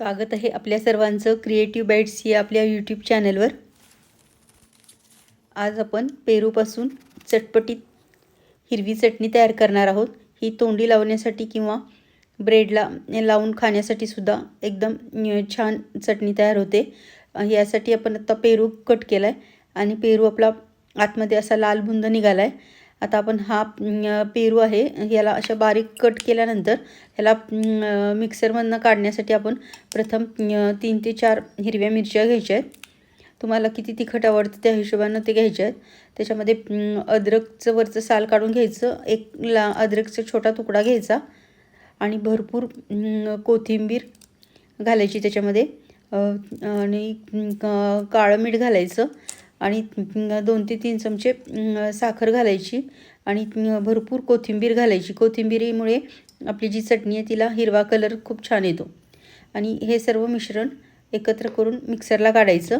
स्वागत आहे आपल्या सर्वांचं क्रिएटिव्ह बाईट्स या आपल्या यूट्यूब चॅनलवर आज आपण पेरूपासून चटपटीत हिरवी चटणी तयार करणार आहोत. ही तोंडी लावण्यासाठी किंवा ब्रेडला लावून खाण्यासाठी सुद्धा एकदम छान चटणी तयार होते. यासाठी आपण आत्ता पेरू कट केला आहे आणि पेरू आपला आतमध्ये असा लाल बुंद निघाला आहे आता आपण हा पेरू आहे याला अशा बारीक कट केल्यानंतर ह्याला मिक्सरमधनं काढण्यासाठी आपण प्रथम तीन ते चार हिरव्या मिरच्या घ्यायच्या आहेत. तुम्हाला किती तिखट आवडतं त्या हिशोबानं ते घ्यायचे आहेत. त्याच्यामध्ये अद्रकचं वरचं साल काढून घ्यायचं एक ला अद्रकचा छोटा तुकडा घ्यायचा आणि भरपूर कोथिंबीर घालायची त्याच्यामध्ये आणि काळं मीठ घालायचं. आणि दोन ते तीन चमचे साखर घालायची आणि भरपूर कोथिंबीर घालायची. कोथिंबीरीमुळे आपली जी चटणी आहे तिला हिरवा कलर खूप छान येतो. आणि हे सर्व मिश्रण एकत्र करून मिक्सरला काढायचं.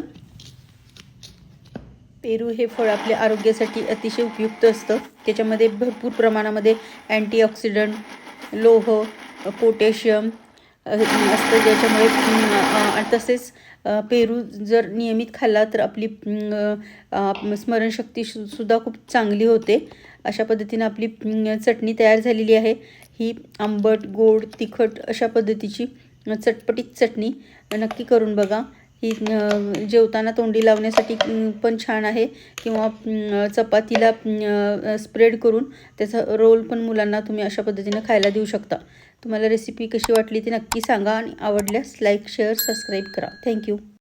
पेरू हे फळ आपल्या आरोग्यासाठी अतिशय उपयुक्त असतं. त्याच्यामध्ये भरपूर प्रमाणामध्ये अँटीऑक्सिडंट लोह पोटॅशियम असतं ज्याच्यामुळे तसेच पेरू जर नियमित खाल्ला तर आपली स्मरणशक्ती सु सुद्धा खूप चांगली होते. अशा पद्धतीनं आपली चटणी तयार झालेली आहे. ही आंबट गोड तिखट अशा पद्धतीची चटपटीत चटणी नक्की करून बघा. ही जेवताना तोंडी लावण्यासाठी पण छान आहे. किंवा चपातीला स्प्रेड करून त्याचा रोल पण मुलांना तुम्ही अशा पद्धतीनं खायला देऊ शकता. तुम्हाला रेसिपी कशी वाटली ती नक्की सांगा आणि आवडल्यास लाईक शेअर सबस्क्राईब करा. Thank you.